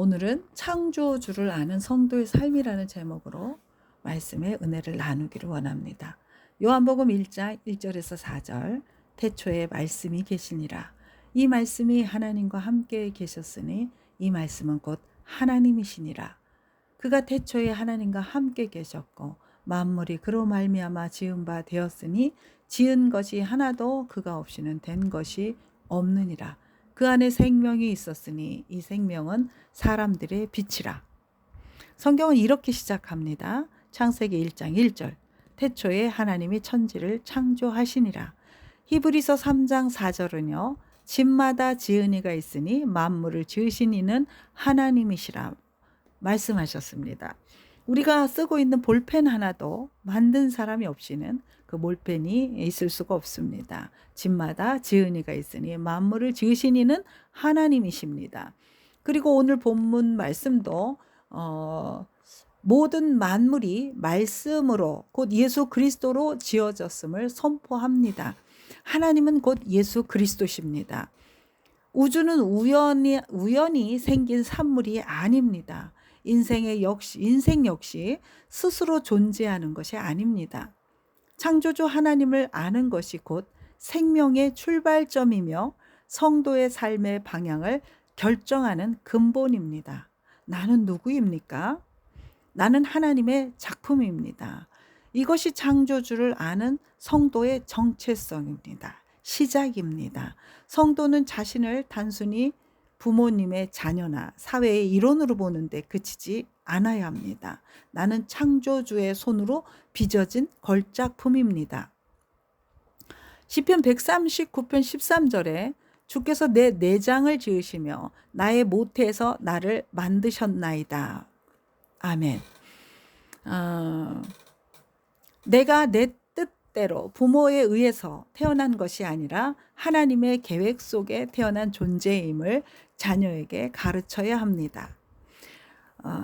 오늘은 창조주를 아는 성도의 삶이라는 제목으로 말씀의 은혜를 나누기를 원합니다. 요한복음 1장 1절에서 4절 태초에 말씀이 계시니라. 이 말씀이 하나님과 함께 계셨으니 이 말씀은 곧 하나님이시니라. 그가 태초에 하나님과 함께 계셨고 만물이 그로 말미암아 지은 바 되었으니 지은 것이 하나도 그가 없이는 된 것이 없느니라 그 안에 생명이 있었으니 이 생명은 사람들의 빛이라. 성경은 이렇게 시작합니다. 창세기 1장 1절. 태초에 하나님이 천지를 창조하시니라. 히브리서 3장 4절은요. 집마다 지은 이가 있으니 만물을 지으신 이는 하나님이시라 말씀하셨습니다. 우리가 쓰고 있는 볼펜 하나도 만든 사람이 없이는 그 볼펜이 있을 수가 없습니다. 집마다 지은이가 있으니 만물을 지으신 이는 하나님이십니다. 그리고 오늘 본문 말씀도 어, 모든 만물이 말씀으로 곧 예수 그리스도로 지어졌음을 선포합니다. 하나님은 곧 예수 그리스도십니다. 우주는 우연히 우연히 생긴 산물이 아닙니다. 인생의 역시 인생 역시 스스로 존재하는 것이 아닙니다. 창조주 하나님을 아는 것이 곧 생명의 출발점이며 성도의 삶의 방향을 결정하는 근본입니다. 나는 누구입니까? 나는 하나님의 작품입니다. 이것이 창조주를 아는 성도의 정체성입니다. 시작입니다. 성도는 자신을 단순히 부모님의 자녀나 사회의 일원으로 보는데 그치지 않아야 합니다. 나는 창조주의 손으로 빚어진 걸작품입니다. 시편 139편 13절에 주께서 내 내장을 지으시며 나의 모태에서 나를 만드셨나이다. 아멘. 어, 내가 내 뜻대로 부모에 의해서 태어난 것이 아니라 하나님의 계획 속에 태어난 존재임을 자녀에게 가르쳐야 합니다. 어,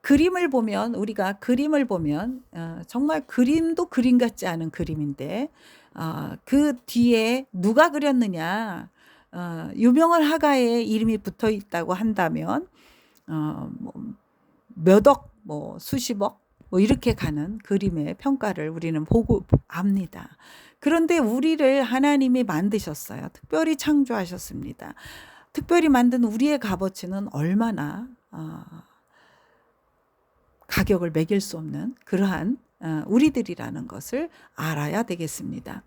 그림을 보면 우리가 그림을 보면 어, 정말 그림도 그림 같지 않은 그림인데 어, 그 뒤에 누가 그렸느냐 어, 유명한 화가의 이름이 붙어 있다고 한다면 어, 뭐 몇억 뭐 수십억 뭐 이렇게 가는 그림의 평가를 우리는 보고 압니다. 그런데 우리를 하나님이 만드셨어요. 특별히 창조하셨습니다. 특별히 만든 우리의 값어치는 얼마나 어, 가격을 매길 수 없는 그러한 어, 우리들이라는 것을 알아야 되겠습니다.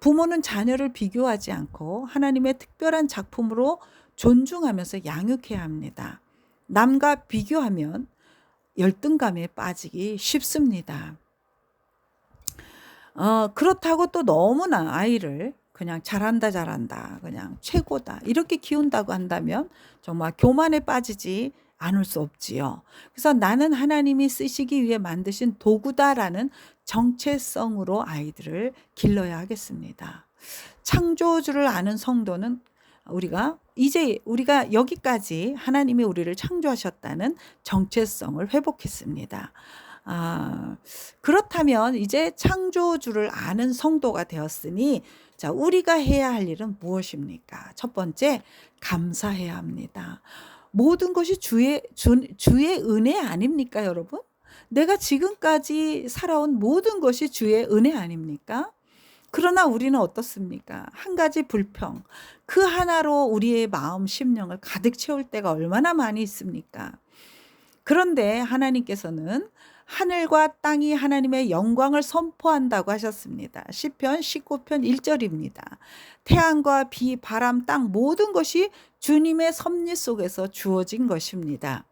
부모는 자녀를 비교하지 않고 하나님의 특별한 작품으로 존중하면서 양육해야 합니다. 남과 비교하면 열등감에 빠지기 쉽습니다. 어, 그렇다고 또 너무나 아이를 그냥 잘한다, 잘한다, 그냥 최고다, 이렇게 키운다고 한다면 정말 교만에 빠지지 않을 수 없지요. 그래서 나는 하나님이 쓰시기 위해 만드신 도구다라는 정체성으로 아이들을 길러야 하겠습니다. 창조주를 아는 성도는 우리가 이제 우리가 여기까지 하나님이 우리를 창조하셨다는 정체성을 회복했습니다. 아, 그렇다면 이제 창조주를 아는 성도가 되었으니 자, 우리가 해야 할 일은 무엇입니까? 첫 번째, 감사해야 합니다. 모든 것이 주의 주, 주의 은혜 아닙니까, 여러분? 내가 지금까지 살아온 모든 것이 주의 은혜 아닙니까? 그러나 우리는 어떻습니까? 한 가지 불평. 그 하나로 우리의 마음, 심령을 가득 채울 때가 얼마나 많이 있습니까? 그런데 하나님께서는 하늘과 땅이 하나님의 영광을 선포한다고 하셨습니다. 시편 19편 1절입니다. 태양과 비, 바람, 땅 모든 것이 주님의 섭리 속에서 주어진 것입니다.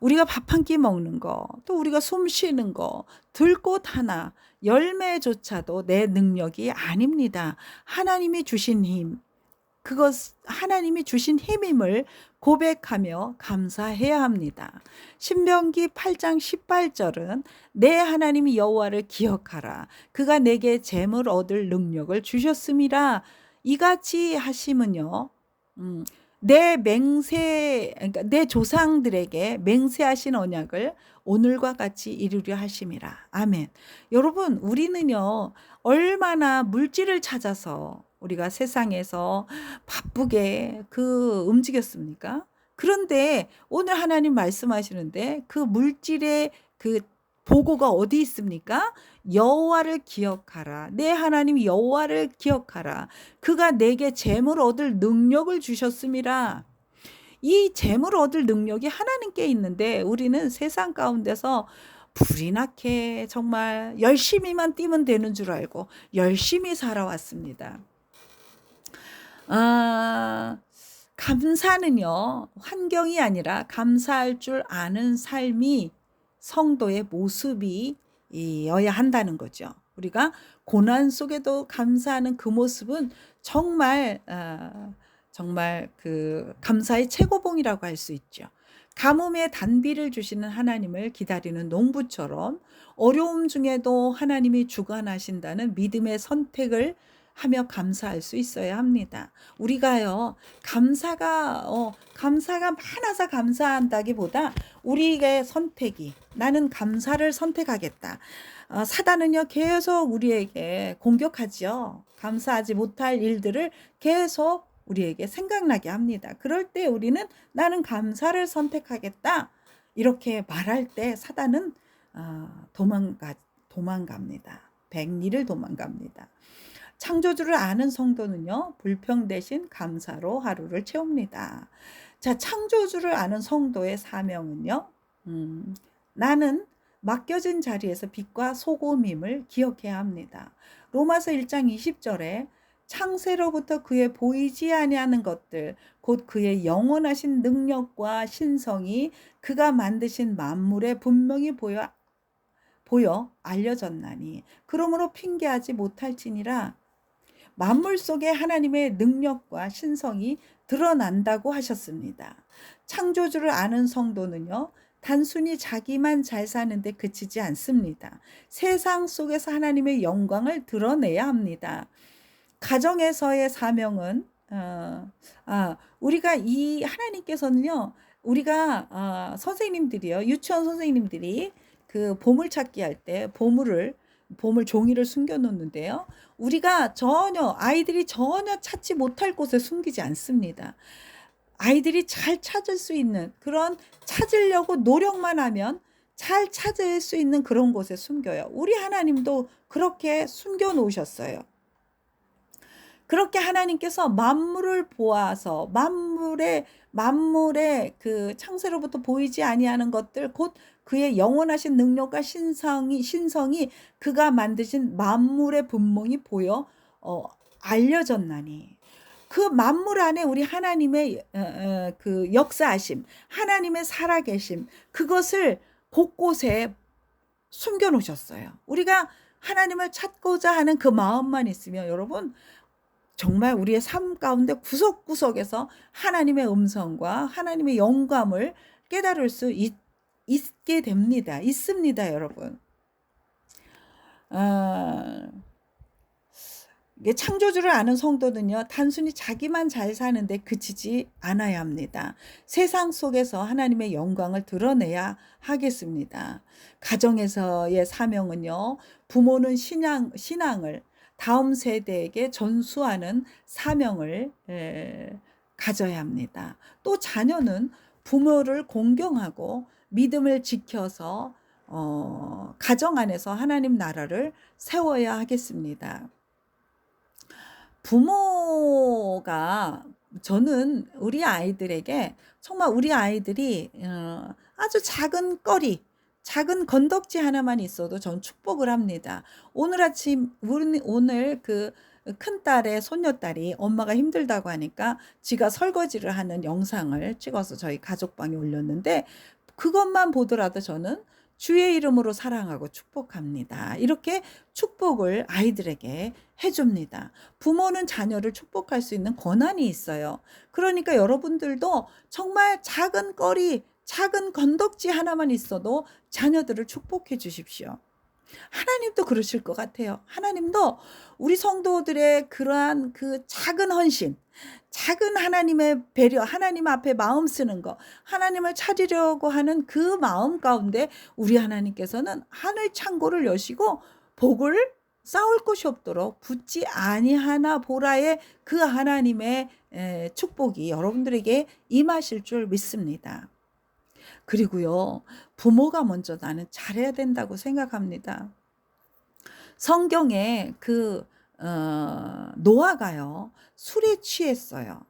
우리가 밥 한 끼 먹는 거, 또 우리가 숨 쉬는 거, 들꽃 하나, 열매조차도 내 능력이 아닙니다. 하나님이 주신 힘, 그것 하나님이 주신 힘임을 고백하며 감사해야 합니다. 신명기 8장 18절은 내 하나님이 여호와를 기억하라. 그가 내게 재물 얻을 능력을 주셨음이라. 이같이 하심은요. 음, 내 맹세 그러니까 내 조상들에게 맹세하신 언약을 오늘과 같이 이루려 하심이라. 아멘. 여러분, 우리는요. 얼마나 물질을 찾아서 우리가 세상에서 바쁘게 그 움직였습니까? 그런데 오늘 하나님 말씀하시는데 그 물질의 그 보고가 어디 있습니까? 여호와를 기억하라. 내 하나님 여호와를 기억하라. 그가 내게 재물 얻을 능력을 주셨음이라. 이 재물 얻을 능력이 하나님께 있는데 우리는 세상 가운데서 불이 나게 정말 열심히만 뛰면 되는 줄 알고 열심히 살아왔습니다. 아, 감사는요, 환경이 아니라 감사할 줄 아는 삶이 성도의 모습이어야 한다는 거죠. 우리가 고난 속에도 감사하는 그 모습은 정말, 어, 정말 그 감사의 최고봉이라고 할 수 있죠. 가뭄에 단비를 주시는 하나님을 기다리는 농부처럼 어려움 중에도 하나님이 주관하신다는 믿음의 선택을 하며 감사할 수 있어야 합니다. 우리가요, 감사가, 어, 감사가 많아서 감사한다기보다 우리의 선택이, 나는 감사를 선택하겠다. 어, 사단은요, 계속 우리에게 공격하지요. 감사하지 못할 일들을 계속 우리에게 생각나게 합니다. 그럴 때 우리는 나는 감사를 선택하겠다. 이렇게 말할 때 사단은 어, 도망가, 도망갑니다. 백리를 도망갑니다. 창조주를 아는 성도는요, 불평 대신 감사로 하루를 채웁니다. 자, 창조주를 아는 성도의 사명은요, 음, 나는 맡겨진 자리에서 빛과 소금임을 기억해야 합니다. 로마서 1장 20절에 창세로부터 그의 보이지 아니하는 것들 곧 그의 영원하신 능력과 신성이 그가 만드신 만물에 분명히 보여 보여 알려졌나니 그러므로 핑계하지 못할지니라 만물 속에 하나님의 능력과 신성이 드러난다고 하셨습니다. 창조주를 아는 성도는요, 단순히 자기만 잘 사는데 그치지 않습니다. 세상 속에서 하나님의 영광을 드러내야 합니다. 가정에서의 사명은, 어, 아, 우리가 이 하나님께서는요, 우리가, 어, 선생님들이요, 유치원 선생님들이 그 보물찾기 할 때 보물을 보물 종이를 숨겨 놓는데요. 우리가 전혀 아이들이 전혀 찾지 못할 곳에 숨기지 않습니다. 아이들이 잘 찾을 수 있는 그런 찾으려고 노력만 하면 잘 찾을 수 있는 그런 곳에 숨겨요. 우리 하나님도 그렇게 숨겨 놓으셨어요. 그렇게 하나님께서 만물을 보아서 만물의 만물의 그 창세로부터 보이지 아니하는 것들 곧 그의 영원하신 능력과 신성이 신성이 그가 만드신 만물의 분몽이 보여 어, 알려졌나니 그 만물 안에 우리 하나님의 어, 어, 그 역사하심, 하나님의 살아계심 그것을 곳곳에 숨겨 놓으셨어요. 우리가 하나님을 찾고자 하는 그 마음만 있으면 여러분 정말 우리의 삶 가운데 구석구석에서 하나님의 음성과 하나님의 영감을 깨달을 수 있, 있게 됩니다. 있습니다, 여러분. 아, 창조주를 아는 성도는요, 단순히 자기만 잘 사는데 그치지 않아야 합니다. 세상 속에서 하나님의 영광을 드러내야 하겠습니다. 가정에서의 사명은요, 부모는 신앙, 신앙을 다음 세대에게 전수하는 사명을 에, 가져야 합니다. 또 자녀는 부모를 공경하고 믿음을 지켜서 어, 가정 안에서 하나님 나라를 세워야 하겠습니다. 부모가 저는 우리 아이들에게 정말 우리 아이들이 어, 아주 작은 거리 작은 건덕지 하나만 있어도 전 축복을 합니다. 오늘 아침 오늘 그 큰 딸의 손녀딸이 엄마가 힘들다고 하니까 지가 설거지를 하는 영상을 찍어서 저희 가족방에 올렸는데 그것만 보더라도 저는 주의 이름으로 사랑하고 축복합니다. 이렇게 축복을 아이들에게 해줍니다. 부모는 자녀를 축복할 수 있는 권한이 있어요. 그러니까 여러분들도 정말 작은 거리, 작은 건덕지 하나만 있어도 자녀들을 축복해 주십시오. 하나님도 그러실 것 같아요. 하나님도 우리 성도들의 그러한 그 작은 헌신, 작은 하나님의 배려, 하나님 앞에 마음 쓰는 거, 하나님을 찾으려고 하는 그 마음 가운데 우리 하나님께서는 하늘 창고를 여시고 복을 싸울 것이 없도록 붙지 아니하나 보라의 그 하나님의 축복이 여러분들에게 임하실 줄 믿습니다. 그리고요, 부모가 먼저 나는 잘해야 된다고 생각합니다. 성경에 그, 어, 노아가요, 술에 취했어요.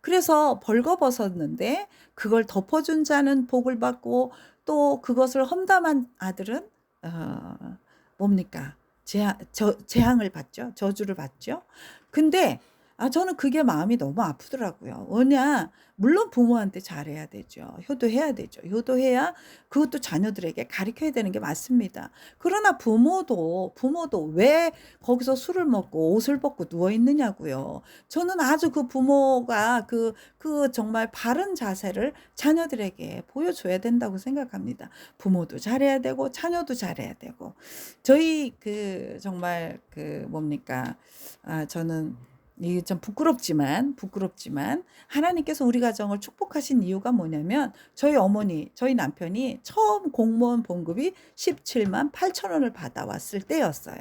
그래서 벌거벗었는데 그걸 덮어준 자는 복을 받고 또 그것을 험담한 아들은 어, 뭡니까? 재앙, 저, 재앙을 받죠. 저주를 받죠. 근데 아, 저는 그게 마음이 너무 아프더라고요. 왜냐, 물론 부모한테 잘해야 되죠. 효도해야 되죠. 효도해야 그것도 자녀들에게 가르쳐야 되는 게 맞습니다. 그러나 부모도, 부모도 왜 거기서 술을 먹고 옷을 벗고 누워 있느냐고요. 저는 아주 그 부모가 그, 그 정말 바른 자세를 자녀들에게 보여줘야 된다고 생각합니다. 부모도 잘해야 되고, 자녀도 잘해야 되고. 저희 그 정말 그 뭡니까. 아, 저는 이게 좀 부끄럽지만 부끄럽지만 하나님께서 우리 가정을 축복하신 이유가 뭐냐면 저희 어머니 저희 남편이 처음 공무원 봉급이 17만 8천 원을 받아왔을 때였어요.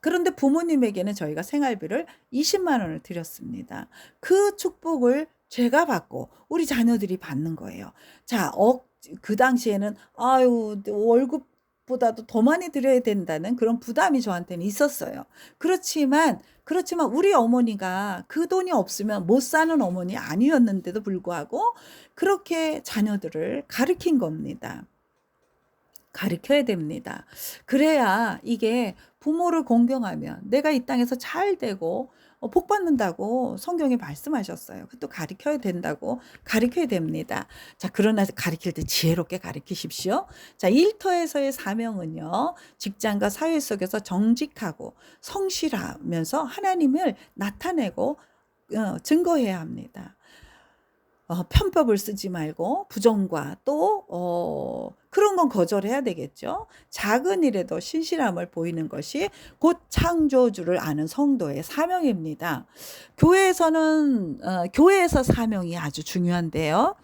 그런데 부모님에게는 저희가 생활비를 20만 원을 드렸습니다. 그 축복을 제가 받고 우리 자녀들이 받는 거예요. 자, 어, 그 당시에는 아유 월급 보다도 더 많이 드려야 된다는 그런 부담이 저한테는 있었어요. 그렇지만 그렇지만 우리 어머니가 그 돈이 없으면 못 사는 어머니 아니었는데도 불구하고 그렇게 자녀들을 가르친 겁니다. 가르쳐야 됩니다. 그래야 이게 부모를 공경하면 내가 이 땅에서 잘 되고 어, 복 받는다고 성경에 말씀하셨어요. 그것도 가르쳐야 된다고 가르쳐야 됩니다. 자, 그러나 가르칠 때 지혜롭게 가르치십시오. 자, 일터에서의 사명은요. 직장과 사회 속에서 정직하고 성실하면서 하나님을 나타내고 어, 증거해야 합니다. 어, 편법을 쓰지 말고 부정과 또 어, 그런 건 거절해야 되겠죠. 작은 일에도 신실함을 보이는 것이 곧 창조주를 아는 성도의 사명입니다. 교회에서는 어, 교회에서 사명이 아주 중요한데요.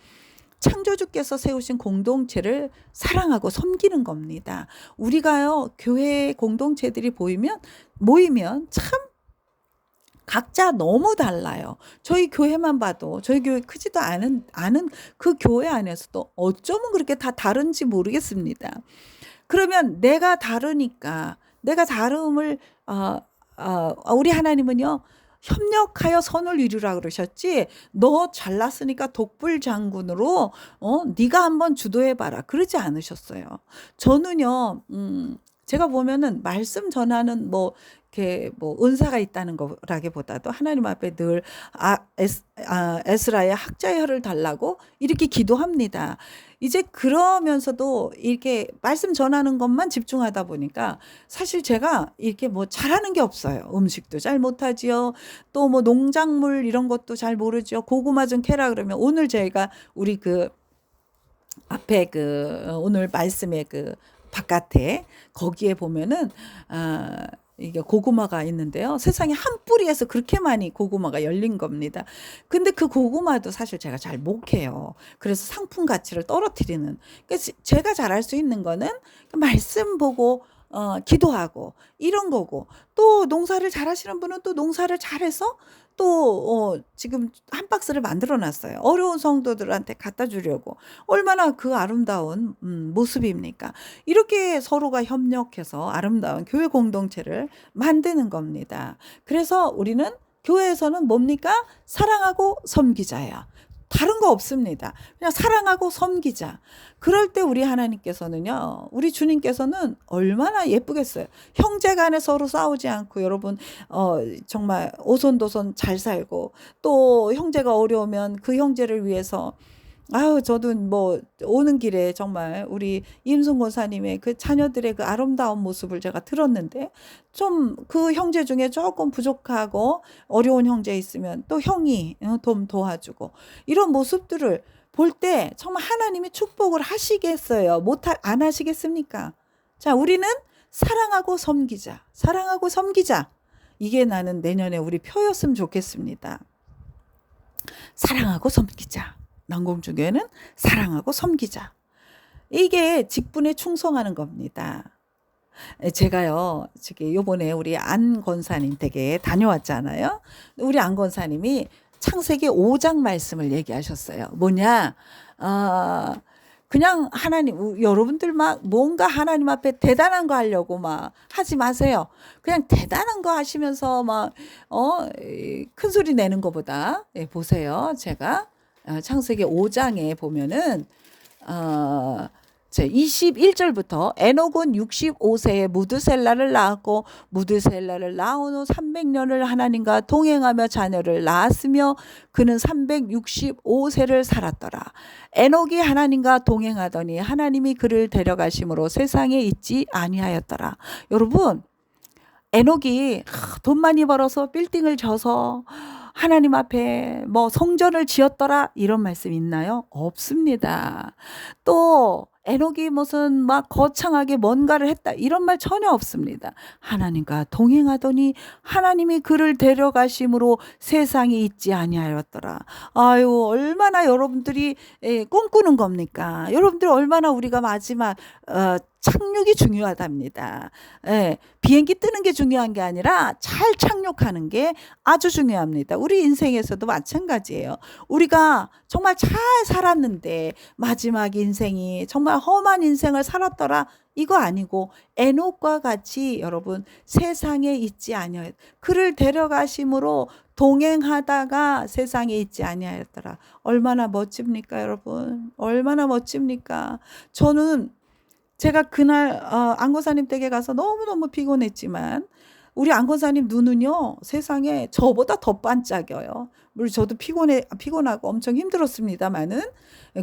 창조주께서 세우신 공동체를 사랑하고 섬기는 겁니다. 우리가요, 교회 공동체들이 보이면, 모이면 참 각자 너무 달라요. 저희 교회만 봐도 저희 교회 크지도 않은 아는 그 교회 안에서도 어쩌면 그렇게 다 다른지 모르겠습니다. 그러면 내가 다르니까 내가 다름을 어, 어, 우리 하나님은요. 협력하여 선을 이루라 그러셨지. 너 잘났으니까 독불 장군으로 어 네가 한번 주도해 봐라. 그러지 않으셨어요. 저는요. 음 제가 보면은 말씀 전하는 뭐 이렇게 뭐 은사가 있다는 거라기보다도 하나님 앞에 늘 아, 에스, 아, 에스라의 학자의 혀를 달라고 이렇게 기도합니다. 이제 그러면서도 이렇게 말씀 전하는 것만 집중하다 보니까 사실 제가 이렇게 뭐 잘하는 게 없어요. 음식도 잘 못하지요. 또 뭐 농작물 이런 것도 잘 모르죠. 고구마 좀 캐라 그러면 오늘 저희가 우리 그 앞에 그 오늘 말씀의 그 바깥에 거기에 보면은 아 이게 고구마가 있는데요. 세상에 한 뿌리에서 그렇게 많이 고구마가 열린 겁니다. 근데 그 고구마도 사실 제가 잘못 캐요. 그래서 상품 가치를 떨어뜨리는. 그래서 제가 잘할 수 있는 거는 말씀 보고 어, 기도하고 이런 거고 또 농사를 잘하시는 분은 또 농사를 잘해서 또 어, 지금 한 박스를 만들어 놨어요. 어려운 성도들한테 갖다 주려고. 얼마나 그 아름다운 음, 모습입니까? 이렇게 서로가 협력해서 아름다운 교회 공동체를 만드는 겁니다. 그래서 우리는 교회에서는 뭡니까? 사랑하고 섬기자야. 다른 거 없습니다. 그냥 사랑하고 섬기자. 그럴 때 우리 하나님께서는요, 우리 주님께서는 얼마나 예쁘겠어요. 형제 간에 서로 싸우지 않고 여러분, 어, 정말 오손도손 잘 살고 또 형제가 어려우면 그 형제를 위해서 아유, 저도 뭐 오는 길에 정말 우리 임순 권사님의 그 자녀들의 그 아름다운 모습을 제가 들었는데 좀 그 형제 중에 조금 부족하고 어려운 형제 있으면 또 형이 어, 좀 도와주고 이런 모습들을 볼 때 정말 하나님이 축복을 하시겠어요. 못안 하시겠습니까? 자, 우리는 사랑하고 섬기자. 사랑하고 섬기자. 이게 나는 내년에 우리 표였으면 좋겠습니다. 사랑하고 섬기자. 난공주교회는 사랑하고 섬기자. 이게 직분에 충성하는 겁니다. 에, 제가요, 저기 요번에 우리 안 권사님 댁에 다녀왔잖아요. 우리 안 권사님이 창세기 5장 말씀을 얘기하셨어요. 뭐냐? 어, 그냥 하나님, 우- 여러분들 막 뭔가 하나님 앞에 대단한 거 하려고 막 하지 마세요. 그냥 대단한 거 하시면서 막, 어, 이, 큰 소리 내는 것보다, 예, 보세요. 제가 어, 창세기 5장에 보면은, 어, 제 21절부터 에녹은 65세에 무드셀라를 낳았고 무드셀라를 낳은 후 300년을 하나님과 동행하며 자녀를 낳았으며 그는 365세를 살았더라. 에녹이 하나님과 동행하더니 하나님이 그를 데려가심으로 세상에 있지 아니하였더라. 여러분 에녹이 하, 돈 많이 벌어서 빌딩을 져서 하나님 앞에 뭐 성전을 지었더라 이런 말씀 있나요? 없습니다. 또 에녹이 무슨 막 거창하게 뭔가를 했다 이런 말 전혀 없습니다. 하나님과 동행하더니 하나님이 그를 데려가심으로 세상에 있지 아니하였더라. 아유 얼마나 여러분들이 예, 꿈꾸는 겁니까? 여러분들 얼마나 우리가 마지막 어, 착륙이 중요하답니다. 예, 비행기 뜨는 게 중요한 게 아니라 잘 착륙하는 게 아주 중요합니다. 우리 인생에서도 마찬가지예요. 우리가 정말 잘 살았는데 마지막 인생이 정말 험한 인생을 살았더라. 이거 아니고 에녹과 같이 여러분 세상에 있지 아니하였 그를 데려가심으로 동행하다가 세상에 있지 아니하였더라. 얼마나 멋집니까, 여러분? 얼마나 멋집니까? 저는 제가 그날 어, 안고사님 댁에 가서 너무너무 피곤했지만 우리 안고사님 눈은요 세상에 저보다 더 반짝여요. 물론 저도 피곤해 피곤하고 엄청 힘들었습니다만은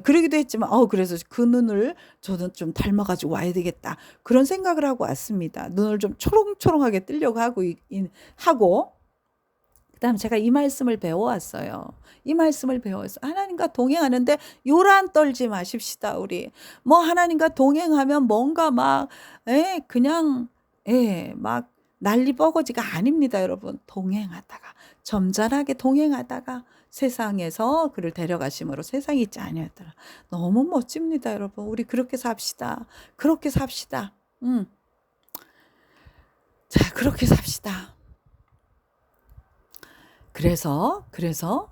그러기도 했지만 어 그래서 그 눈을 저는 좀 닮아가지고 와야 되겠다 그런 생각을 하고 왔습니다. 눈을 좀 초롱초롱하게 뜨려고 하고 하고 그다음 제가 이 말씀을 배워왔어요. 이 말씀을 배워서 하나님과 동행하는데 요란 떨지 마십시다 우리. 뭐 하나님과 동행하면 뭔가 막 에, 그냥 예, 막 난리 뻐거지가 아닙니다, 여러분. 동행하다가 점잖하게 동행하다가 세상에서 그를 데려가심으로 세상이 있지 아니었더라. 너무 멋집니다, 여러분. 우리 그렇게 삽시다. 그렇게 삽시다. 음. 자, 그렇게 삽시다. 그래서 그래서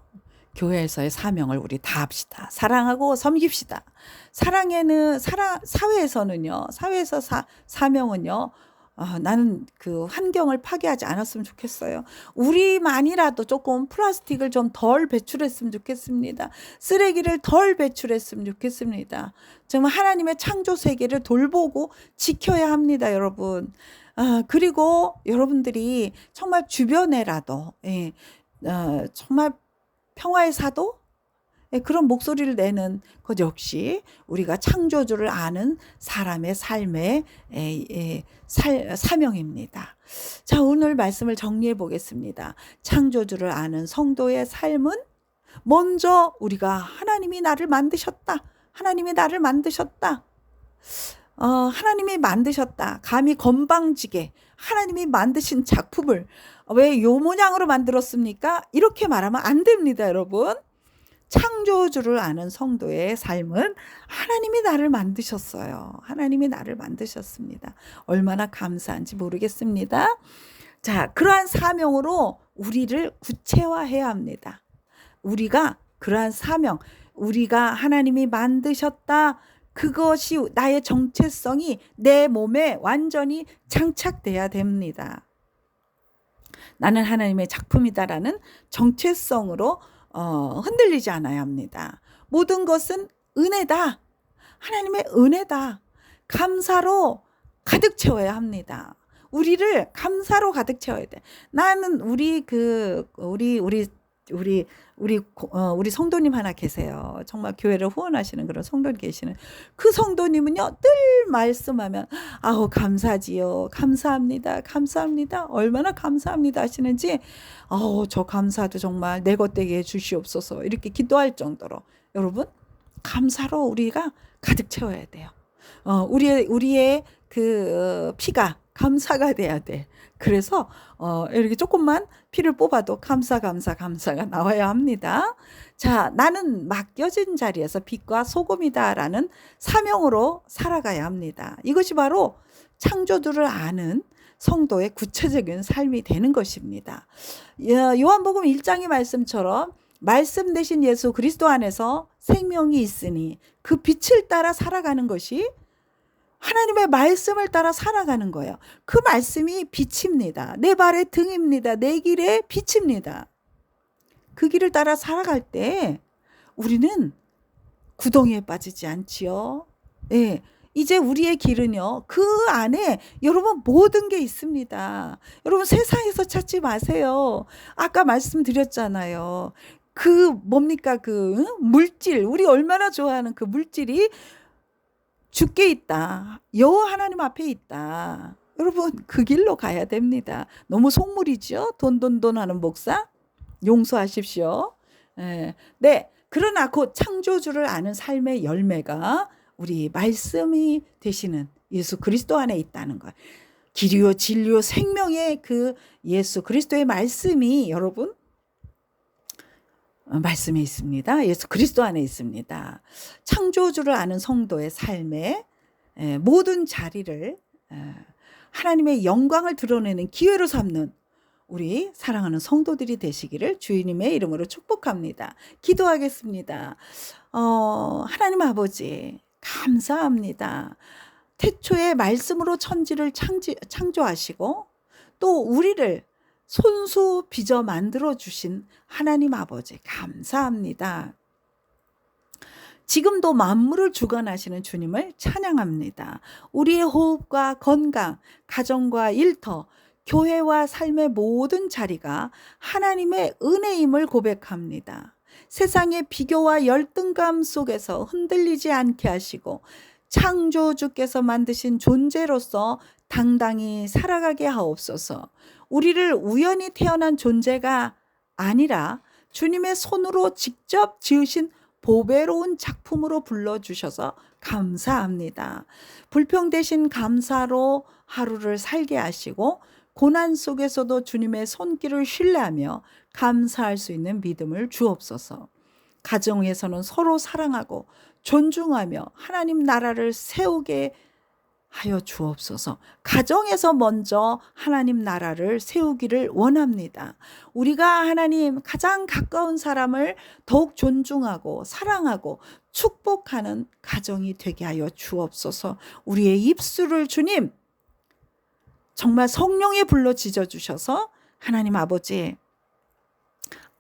교회에서의 사명을 우리 다 합시다. 사랑하고 섬깁시다. 사랑에는 사랑 사회에서는요. 사회에서 사, 사명은요. 아, 나는 그 환경을 파괴하지 않았으면 좋겠어요. 우리만이라도 조금 플라스틱을 좀 덜 배출했으면 좋겠습니다. 쓰레기를 덜 배출했으면 좋겠습니다. 정말 하나님의 창조 세계를 돌보고 지켜야 합니다, 여러분. 아, 그리고 여러분들이 정말 주변에라도, 예, 어, 정말 평화의 사도? 예, 그런 목소리를 내는 것 역시 우리가 창조주를 아는 사람의 삶의 에, 에, 살, 사명입니다. 자, 오늘 말씀을 정리해 보겠습니다. 창조주를 아는 성도의 삶은 먼저 우리가 하나님이 나를 만드셨다. 하나님이 나를 만드셨다. 어, 하나님이 만드셨다. 감히 건방지게 하나님이 만드신 작품을 왜 요 모양으로 만들었습니까? 이렇게 말하면 안 됩니다, 여러분. 창조주를 아는 성도의 삶은 하나님이 나를 만드셨어요. 하나님이 나를 만드셨습니다. 얼마나 감사한지 모르겠습니다. 자, 그러한 사명으로 우리를 구체화해야 합니다. 우리가 그러한 사명, 우리가 하나님이 만드셨다. 그것이 나의 정체성이 내 몸에 완전히 장착돼야 됩니다. 나는 하나님의 작품이다라는 정체성으로 어, 흔들리지 않아야 합니다. 모든 것은 은혜다. 하나님의 은혜다. 감사로 가득 채워야 합니다. 우리를 감사로 가득 채워야 돼. 나는 우리 그 우리 우리 우리 우리 어, 우리 성도님 하나 계세요. 정말 교회를 후원하시는 그런 성도님 계시는 그 성도님은요 늘 말씀하면 아우 감사지요, 감사합니다, 감사합니다, 얼마나 감사합니다 하시는지 아우 저 감사도 정말 내 것되게 해주시옵소서. 이렇게 기도할 정도로. 여러분 감사로 우리가 가득 채워야 돼요. 어, 우리의 우리의 그 어, 피가 감사가 돼야 돼. 그래서 어, 이렇게 조금만 피를 뽑아도 감사 감사 감사가 나와야 합니다. 자, 나는 맡겨진 자리에서 빛과 소금이다라는 사명으로 살아가야 합니다. 이것이 바로 창조주를 아는 성도의 구체적인 삶이 되는 것입니다. 요- 요한복음 1장의 말씀처럼 말씀 되신 예수 그리스도 안에서 생명이 있으니 그 빛을 따라 살아가는 것이 하나님의 말씀을 따라 살아가는 거예요. 그 말씀이 빛입니다. 내 발의 등입니다. 내 길의 빛입니다. 그 길을 따라 살아갈 때 우리는 구덩이에 빠지지 않지요. 예. 이제 우리의 길은요, 그 안에 여러분 모든 게 있습니다. 여러분 세상에서 찾지 마세요. 아까 말씀드렸잖아요. 그 뭡니까 그 응? 물질, 우리 얼마나 좋아하는 그 물질이 주께 있다. 여호와 하나님 앞에 있다. 여러분 그 길로 가야 됩니다. 너무 속물이죠. 돈돈돈 하는 목사 용서하십시오. 예. 네. 그러나 곧 창조주를 아는 삶의 열매가 우리 말씀이 되시는 예수 그리스도 안에 있다는 것. 길이요 진리요 생명의 그 예수 그리스도의 말씀이 여러분 어, 말씀에 있습니다. 예수 그리스도 안에 있습니다. 창조주를 아는 성도의 삶의 에, 모든 자리를 에, 하나님의 영광을 드러내는 기회로 삼는 우리 사랑하는 성도들이 되시기를 주님의 이름으로 축복합니다. 기도하겠습니다. 어, 하나님 아버지, 감사합니다. 태초에 말씀으로 천지를 창지, 창조하시고 또 우리를 손수 빚어 만들어 주신 하나님 아버지, 감사합니다. 지금도 만물을 주관하시는 주님을 찬양합니다. 우리의 호흡과 건강, 가정과 일터, 교회와 삶의 모든 자리가 하나님의 은혜임을 고백합니다. 세상의 비교와 열등감 속에서 흔들리지 않게 하시고 창조주께서 만드신 존재로서 당당히 살아가게 하옵소서. 우리를 우연히 태어난 존재가 아니라 주님의 손으로 직접 지으신 보배로운 작품으로 불러주셔서 감사합니다. 불평 대신 감사로 하루를 살게 하시고 고난 속에서도 주님의 손길을 신뢰하며 감사할 수 있는 믿음을 주옵소서. 가정에서는 서로 사랑하고 존중하며 하나님 나라를 세우게 하여 주옵소서. 가정에서 먼저 하나님 나라를 세우기를 원합니다. 우리가 하나님 가장 가까운 사람을 더욱 존중하고 사랑하고 축복하는 가정이 되게 하여 주옵소서. 우리의 입술을 주님 정말 성령에 불러 지져 주셔서 하나님 아버지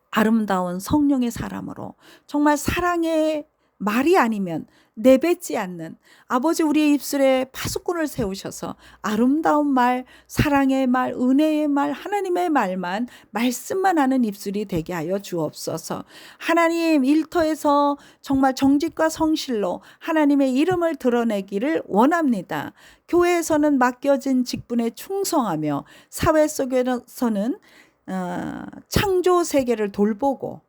아름다운 성령의 사람으로 정말 사랑의 말이 아니면 내뱉지 않는 아버지 우리의 입술에 파수꾼을 세우셔서 아름다운 말, 사랑의 말, 은혜의 말, 하나님의 말만 말씀만 하는 입술이 되게 하여 주옵소서. 하나님 일터에서 정말 정직과 성실로 하나님의 이름을 드러내기를 원합니다. 교회에서는 맡겨진 직분에 충성하며 사회 속에서는 어, 창조 세계를 돌보고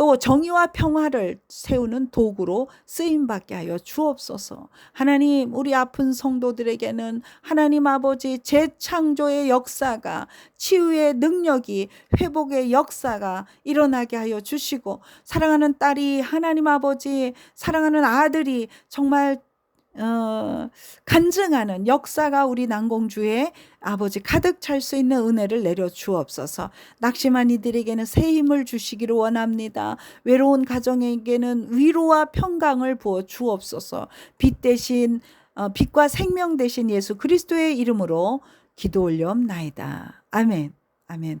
또 정의와 평화를 세우는 도구로 쓰임 받게 하여 주옵소서. 하나님, 우리 아픈 성도들에게는 하나님 아버지 재창조의 역사가 치유의 능력이 회복의 역사가 일어나게 하여 주시고 사랑하는 딸이 하나님 아버지 사랑하는 아들이 정말 어, 간증하는 역사가 우리 난공주의 아버지 가득 찰 수 있는 은혜를 내려 주옵소서. 낙심한 이들에게는 새 힘을 주시기를 원합니다. 외로운 가정에게는 위로와 평강을 부어 주옵소서. 빛 대신 어, 빛과 생명 대신 예수 그리스도의 이름으로 기도 올려옵나이다. 아멘. 아멘.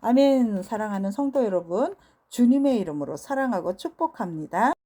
아멘. 사랑하는 성도 여러분, 주님의 이름으로 사랑하고 축복합니다.